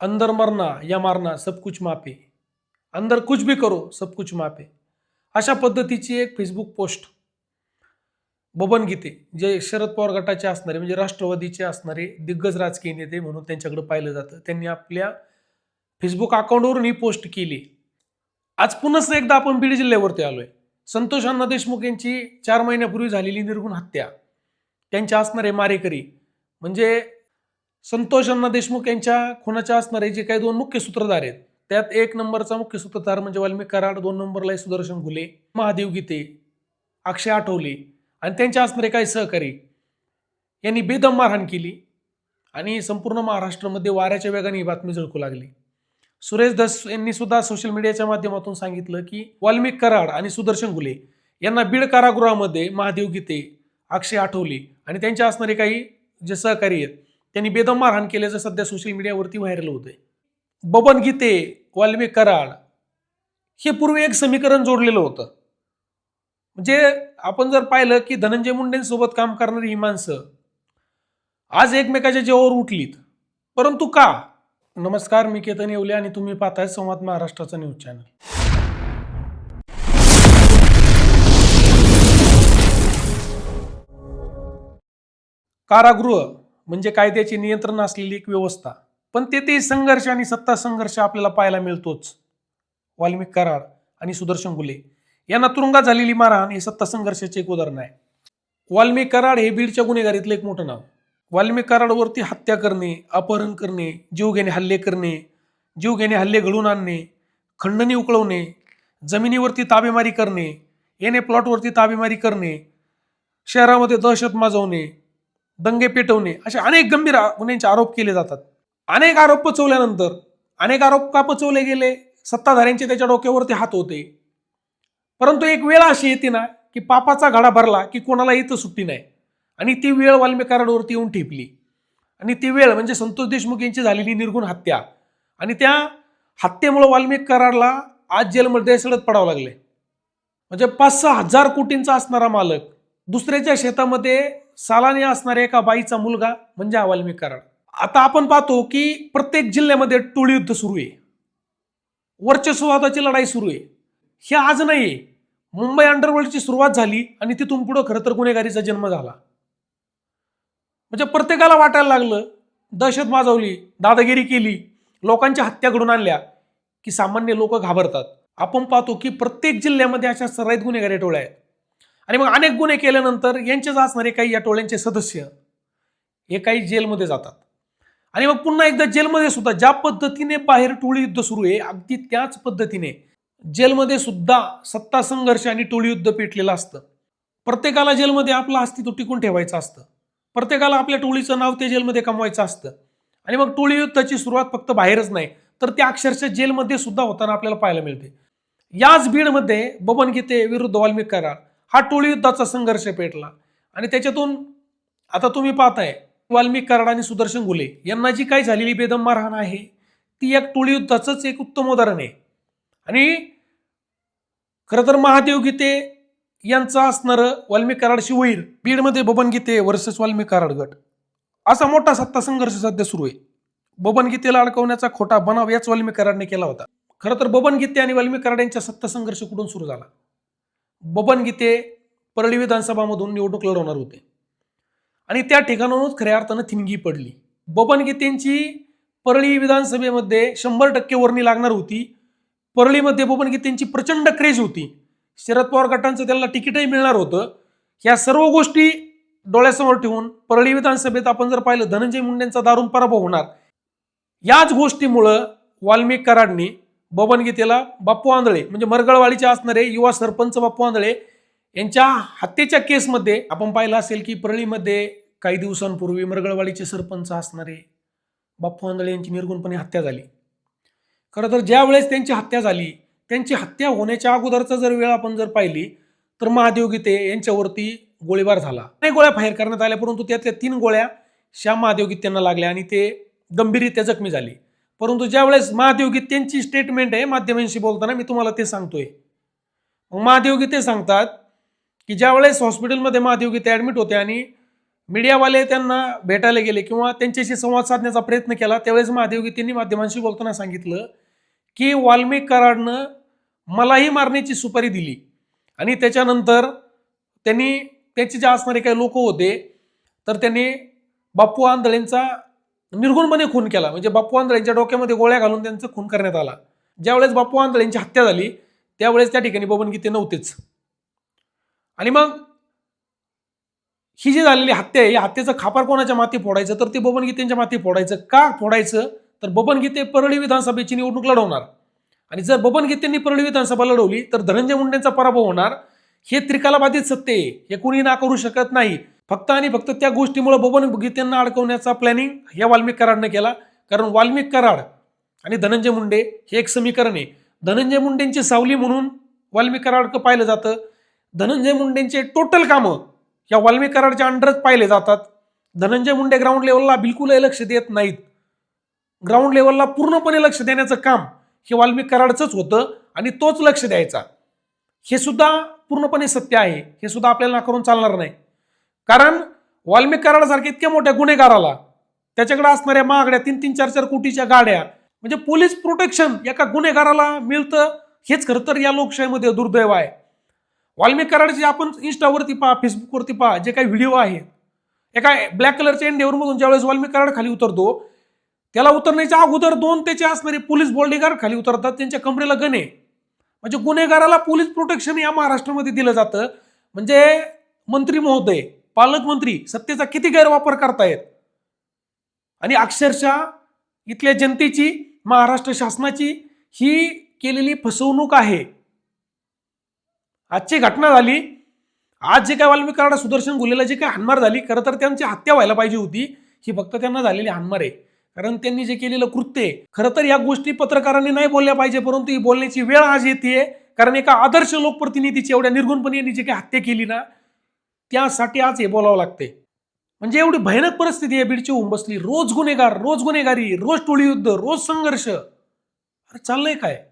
अंदर मरना या मारना सब कुछ माफे अंदर कुछ भी करो सब कुछ माफे अशा पद्धतीची एक फेसबुक पोस्ट बबन गीते जे शरद पवार गटाचे असणारे म्हणजे राष्ट्रवादीचे असणारे दिग्गज राजकीय नेते म्हणून त्यांच्याकडे पाहिलं जातं. त्यांनी आपल्या फेसबुक अकाउंटवरून ही पोस्ट केली. आज पुन्हा एकदा आपण बीड जिल्ह्यावरती आलोय. संतोष अण्णा देशमुख यांची चार महिन्यापूर्वी झालेली निर्गुण हत्या. त्यांच्या असणारे मारेकरी. म्हणजे संतोष अण्णा देशमुख यांच्या खुनाच्या असणारे जे काही दोन मुख्य सूत्रधार आहेत त्यात एक नंबरचा मुख्य सूत्रधार म्हणजे वाल्मिक कराड दोन नंबरला सुदर्शन घुले महादेव गीते अक्षय आठवले आणि त्यांच्या असणारे काही सहकारी. यांनी बेदम मारहाण केली आणि संपूर्ण महाराष्ट्रामध्ये वाऱ्याच्या वेगाने ही बातमी झळकू लागली. सुरेश दस यांनी सुद्धा सोशल मीडियाच्या माध्यमातून सांगितलं की वाल्मिक कराड आणि सुदर्शन घुले यांना बीड कारागृहामध्ये महादेव गीते अक्षय आठवले आणि त्यांच्या असणारे काही जे सहकारी आहेत त्यांनी बेदम मारहाण केल्याचं सध्या सोशल मीडियावरती व्हायरल होतंय. बबन गीते वाल्मिक कराड हे पूर्वी एक समीकरण जोडलेलं होतं. म्हणजे आपण जर पाहिलं की धनंजय मुंडेंसोबत काम करणारी ही माणसं आज एकमेकाच्या जेवावर उठलीत. परंतु का? नमस्कार मी केतन येवले आणि तुम्ही पाहताय संवाद महाराष्ट्राचा न्यूज चॅनल कारागृह म्हणजे कायद्याचे नियंत्रण असलेली एक व्यवस्था. पण तेथेही संघर्ष आणि सत्ता संघर्ष आपल्याला पाहायला मिळतोच. वाल्मिक कराड आणि सुदर्शन गुले यांना तुरुंगात झालेली मारहाण हे सत्ता संघर्षाचे एक उदाहरण आहे. वाल्मिक कराड हे बीडच्या गुन्हेगारीतलं एक मोठं नाव. वाल्मिक कराडवरती हत्या करणे अपहरण करणे जीवघेणे हल्ले करणे जीवघेणे हल्ले घडून आणणे खंडणी उकळवणे जमिनीवरती ताबेमारी करणे येणे प्लॉटवरती ताबेमारी करणे शहरामध्ये दहशत माजवणे दंगे पेटवणे असे अनेक गंभीर गुन्ह्यांचे आरोप केले जातात. अनेक आरोप पचवल्यानंतर अनेक आरोप का पचवले गेले? सत्ताधाऱ्यांचे त्याच्या डोक्यावरती हात होते. परंतु एक वेळ अशी येते ना की पापाचा घडा भरला की कोणाला इथं सुट्टी नाही. आणि ती वेळ वाल्मिक कराडवरती येऊन ठेपली. आणि ती वेळ म्हणजे संतोष देशमुख यांची झालेली निर्गुण हत्या. आणि त्या हत्येमुळे वाल्मिक कराडला आज जेलमध्ये सडत पडावं लागले. म्हणजे पाच सहा हजार कोटींचा असणारा मालक दुसऱ्याच्या शेतामध्ये सालाने असणाऱ्या एका बाईचा मुलगा म्हणजे हा वाल्मिक कराड आता आपण पाहतो की प्रत्येक जिल्ह्यामध्ये टोळी युद्ध सुरू आहे. वर्चस्ववादाची लढाई सुरू आहे. हे आज नाही मुंबई अंडरवर्ल्डची सुरुवात झाली आणि तिथून पुढं खरं तर गुन्हेगारीचा जन्म झाला. म्हणजे प्रत्येकाला वाटायला लागलं दहशत माजवली दादागिरी केली लोकांच्या हत्या घडून आणल्या की सामान्य लोक घाबरतात. आपण पाहतो की प्रत्येक जिल्ह्यामध्ये अशा सराईत गुन्हेगारी टोळ्या आहेत. आणि मग अनेक गुन्हे केल्यानंतर यांचेच असणारे काही या टोळ्यांचे सदस्य हे काही जेलमध्ये जातात. आणि मग पुन्हा एकदा जेलमध्ये सुद्धा ज्या पद्धतीने बाहेर टोळी युद्ध सुरू आहे अगदी त्याच पद्धतीने जेलमध्ये सुद्धा सत्ता संघर्ष आणि टोळी युद्ध पेटलेलं असतं. प्रत्येकाला जेलमध्ये आपलं अस्तित्व टिकून ठेवायचं असतं. प्रत्येकाला आपल्या टोळीचं नाव ते जेलमध्ये कमवायचं असतं. आणि मग टोळी युद्धाची सुरुवात फक्त बाहेरच नाही तर ते अक्षरशः जेलमध्ये सुद्धा होताना आपल्याला पाहायला मिळते. याच भीडमध्ये बबन गीते विरुद्ध वाल्मिक करार. हा टोळी युद्धाचा संघर्ष पेटला. आणि त्याच्यातून आता तुम्ही पाहताय वाल्मिक कराड आणि सुदर्शन गुले यांना जी काही झालेली बेदम मारहाण आहे ती या टोळी युद्धाचंच एक उत्तम उदाहरण आहे. आणि खरं तर महादेव गीते यांचं असणारं वाल्मिक कराडशी वैर बीडमध्ये बबन गीते वर्सेस वाल्मिक कराड गट. असा मोठा सत्ता संघर्ष सध्या सुरू आहे. बबन गीतेला अडकवण्याचा खोटा बनाव याच वाल्मिक कराडने केला होता. खरं तर बबन गीते आणि वाल्मिक कराड यांचा सत्ता संघर्ष कुठून सुरू झाला? बबन गीते परळी विधानसभामधून निवडणूक लढवणार होते. आणि त्या ठिकाणाहूनच खऱ्या अर्थानं थिणगी पडली. बबन गीतेंची परळी विधानसभेमध्ये शंभर टक्के वर्णी लागणार होती. परळीमध्ये बबन गीतेंची प्रचंड क्रेज होती. शरद पवार गटांचं त्यांना तिकीटही मिळणार होतं. ह्या सर्व गोष्टी डोळ्यासमोर ठेवून परळी विधानसभेत आपण जर पाहिलं धनंजय मुंडेंचा दारुण पराभव होणार. याच गोष्टीमुळं वाल्मिक कराडनी बबनगीतेला बाप्पू आंधळे म्हणजे मरगळवाडीचे असणारे युवा सरपंच बाप्पू आंधळे यांच्या हत्येच्या केसमध्ये आपण पाहिलं असेल की परळीमध्ये काही दिवसांपूर्वी मरगळवाडीचे सरपंच असणारे बाप्पू आंधळे यांची निर्गुणपणे हत्या झाली. खरं तर ज्या वेळेस त्यांची हत्या झाली त्यांची हत्या होण्याच्या अगोदरचा जर वेळ आपण जर पाहिली तर महादेव गीते यांच्यावरती गोळीबार झाला. नाही गोळ्या फायर करण्यात आल्या परंतु त्यातल्या तीन गोळ्या श्याम महादेव गीतेंना लागल्या आणि ते गंभीररित्या जखमी झाले. परंतु ज्यावेळेस महादेवगीत त्यांची स्टेटमेंट आहे माध्यमांशी बोलताना मी तुम्हाला ते सांगतोय. मग महादेवगी ते सांगतात की ज्यावेळेस हॉस्पिटलमध्ये महादेवगी ते ॲडमिट होते आणि मीडियावाले त्यांना भेटायला गेले किंवा त्यांच्याशी संवाद साधण्याचा प्रयत्न केला त्यावेळेस महादेवगी त्यांनी माध्यमांशी बोलताना सांगितलं की वाल्मिक कराडनं मलाही मारण्याची सुपारी दिली. आणि त्याच्यानंतर त्यांनी त्याचे जे असणारे काही लोक होते तर त्यांनी बाप्पू आंधळेंचा निर्गुणपणे खून केला. म्हणजे बाप्पू आंधळेंच्या डोक्यामध्ये गोळ्या घालून त्यांचं खून करण्यात आला. ज्यावेळेस बाप्पू आंधळेंची हत्या झाली त्यावेळेस त्या ठिकाणी बबन गीते नव्हतेच. आणि मग ही जी झालेली हत्या आहे या हत्येचं खापर कोणाच्या माती फोडायचं? तर ते बबन गीतेंच्या माती फोडायचं. का फोडायचं? तर बबन गीते परळी विधानसभेची निवडणूक लढवणार. आणि जर बबन गीतेंनी परळी विधानसभा लढवली तर धनंजय मुंडेंचा पराभव होणार. हे त्रिकालाबाधित सत्य आहे. हे कुणी ना करू शकत नाही. फक्त आणि फक्त त्या गोष्टीमुळे बबन गीतेंना अडकवण्याचा प्लॅनिंग या वाल्मिक कराडनं केला. कारण वाल्मिक कराड आणि धनंजय मुंडे हे एक समीकरण आहे. धनंजय मुंडेंची सावली म्हणून वाल्मिक कराडकं पाहिलं जातं. धनंजय मुंडेंचे टोटल कामं या वाल्मिक कराडच्या अंडरच पाहिले जातात. धनंजय मुंडे ग्राउंड लेवलला बिलकुलही लक्ष देत नाहीत. ग्राउंड लेवलला पूर्णपणे लक्ष देण्याचं काम हे वाल्मिक कराडचंच होतं आणि तोच लक्ष द्यायचा. हे सुद्धा पूर्णपणे सत्य आहे. हे सुद्धा आपल्याला नाकारून चालणार नाही. कारण वाल्मिक कराडासारख्या इतक्या मोठ्या गुन्हेगाराला त्याच्याकडे असणाऱ्या महागड्या तीन तीन चार चार कोटीच्या गाड्या म्हणजे पोलीस प्रोटेक्शन एका गुन्हेगाराला मिळतं हेच खरं तर या लोकशाहीमध्ये दुर्दैव आहे. वाल्मिक कराडचे आपण इंस्टावरती पहा फेसबुकवरती पहा जे काही व्हिडिओ आहेत एका ब्लॅक कलरच्या एंडेवरमधून ज्यावेळेस वाल्मिक कराड खाली उतरतो त्याला उतरण्याच्या अगोदर दोन त्याचे असणारे पोलीस बॉडीगार्ड खाली उतरतात त्यांच्या कमरेला गणे. म्हणजे गुन्हेगाराला पोलीस प्रोटेक्शन या महाराष्ट्रामध्ये दिलं जातं. म्हणजे मंत्री महोदय पालकमंत्री सत्तेचा किती गैरवापर करतायत? आणि अक्षरशः इथल्या जनतेची महाराष्ट्र शासनाची ही केलेली फसवणूक आहे. आजची घटना झाली. आज जे काय वाल्मिक कराडा सुदर्शन गुलेला जे काय हानमार झाली खरं तर त्यांची हत्या व्हायला पाहिजे होती. ही फक्त त्यांना झालेली हानमार आहे. कारण त्यांनी जे केलेलं कृत्य आहे खरं तर या गोष्टी पत्रकारांनी नाही बोलल्या पाहिजे परंतु ही बोलण्याची वेळ आज येते. कारण एका आदर्श लोकप्रतिनिधीची एवढ्या निर्गुणपणे यांनी जी काही हत्या केली ना त्यासाठी आज हे बोलावं लागते म्हणजे एवढी भयानक परिस्थिती आहे बीडची होऊन बसली रोज गुन्हेगार रोज गुन्हेगारी रोज टोळी युद्ध रोज संघर्ष. अरे चाललंय काय?